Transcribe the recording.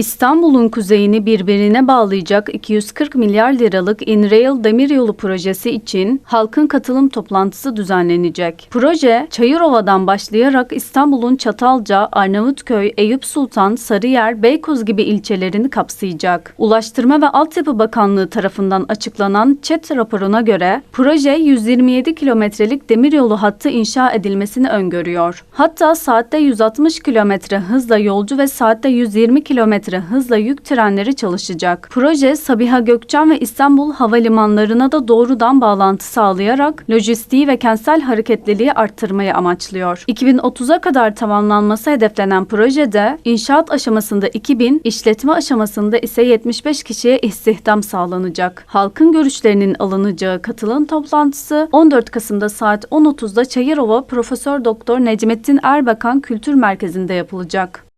İstanbul'un kuzeyini birbirine bağlayacak 240 milyar liralık InRail demiryolu projesi için halkın katılım toplantısı düzenlenecek. Proje, Çayırova'dan başlayarak İstanbul'un Çatalca, Arnavutköy, Eyüp Sultan, Sarıyer, Beykoz gibi ilçelerini kapsayacak. Ulaştırma ve Altyapı Bakanlığı tarafından açıklanan ÇED raporuna göre proje 127 kilometrelik demiryolu hattı inşa edilmesini öngörüyor. Hatta saatte 160 kilometre hızla yolcu ve saatte 120 kilometre hızla yük trenleri çalışacak. Proje Sabiha Gökçen ve İstanbul havalimanlarına da doğrudan bağlantı sağlayarak lojistiği ve kentsel hareketliliği arttırmayı amaçlıyor. 2030'a kadar tamamlanması hedeflenen projede inşaat aşamasında 2000, işletme aşamasında ise 75 kişiye istihdam sağlanacak. Halkın görüşlerinin alınacağı katılım toplantısı 14 Kasım'da saat 10.30'da Çayırova Profesör Doktor Necmettin Erbakan Kültür Merkezi'nde yapılacak.